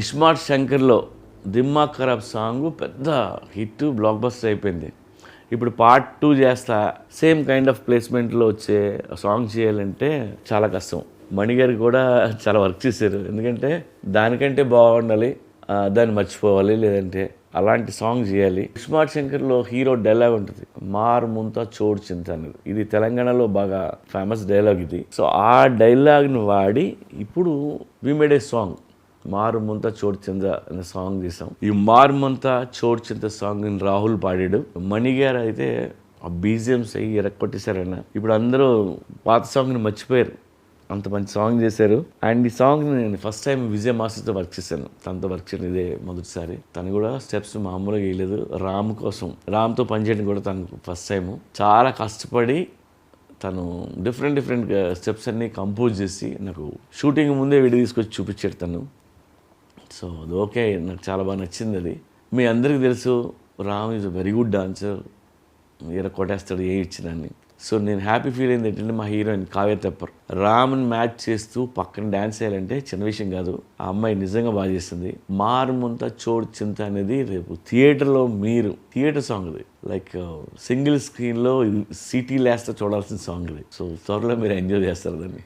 ఇస్మార్ట్ శంకర్లో దిమ్మా ఖరాబ్ సాంగ్ పెద్ద hit block buster అయిపోయింది. ఇప్పుడు పార్ట్ టూ చేస్తా సేమ్ కైండ్ ఆఫ్ ప్లేస్మెంట్లో వచ్చే సాంగ్ చేయాలంటే చాలా కష్టం. మణిగారు కూడా చాలా వర్క్ చేశారు. ఎందుకంటే దానికంటే బాగుండాలి దాన్ని మర్చిపోవాలి లేదంటే అలాంటి సాంగ్ చేయాలి. స్మార్ట్ శంకర్లో హీరో డైలాగ్ ఉంటుంది. మార్ ముంతా చోడు చింత అనేది ఇది తెలంగాణలో బాగా ఫేమస్ డైలాగ్ ఇది. సో ఆ డైలాగ్ని వాడి ఇప్పుడు వి మేడ్ ఏ సాంగ్ మారు చోడ్చింద అనే సాంగ్ తీసాం. ఈ మారు ముంత చోటు చింత సాంగ్ రాహుల్ పాడాడు. మణి గారు అయితే ఆ బీజిఎంస్ అయ్యి ఎరక్కొట్టేశారన్న ఇప్పుడు అందరూ పాత సాంగ్ని మర్చిపోయారు. అంత మంచి సాంగ్ చేశారు. అండ్ ఈ సాంగ్ నేను ఫస్ట్ టైం విజయ్ మాస్టర్తో వర్క్ చేశాను. తనతో వర్క్ చేయడం ఇదే మొదటిసారి. తను కూడా స్టెప్స్ మామూలుగా వేయలేదు. రామ్ కోసం. రామ్తో పనిచేయడం కూడా తను ఫస్ట్ టైం చాలా కష్టపడి తను డిఫరెంట్ డిఫరెంట్ స్టెప్స్ అన్ని కంపోజ్ చేసి నాకు షూటింగ్ ముందే వీడియో తీసుకొచ్చి చూపించాడు తను. సో అది ఓకే నాకు చాలా బాగా నచ్చింది అది. మీ అందరికీ తెలుసు Ram is very good dancer ఈర కొట్టేస్తాడు ఏ ఇచ్చినాన్ని సో నేను హ్యాపీ ఫీల్ అయింది ఏంటంటే మా హీరోయిన్ కావ్య తెప్పర్. రామ్ని మ్యాచ్ చేస్తూ పక్కన డ్యాన్స్ చేయాలంటే చిన్న విషయం కాదు ఆ అమ్మాయి నిజంగా బాగా చేస్తుంది. మారుముంత చోడు చింత అనేది రేపు థియేటర్లో మీరు థియేటర్ సాంగ్ uh, ఇది లైక్ సింగిల్ స్క్రీన్లో సిటీ లేస్తే చూడాల్సిన సాంగ్ ఇది సో త్వరలో మీరు ఎంజాయ్ చేస్తారు దాన్ని.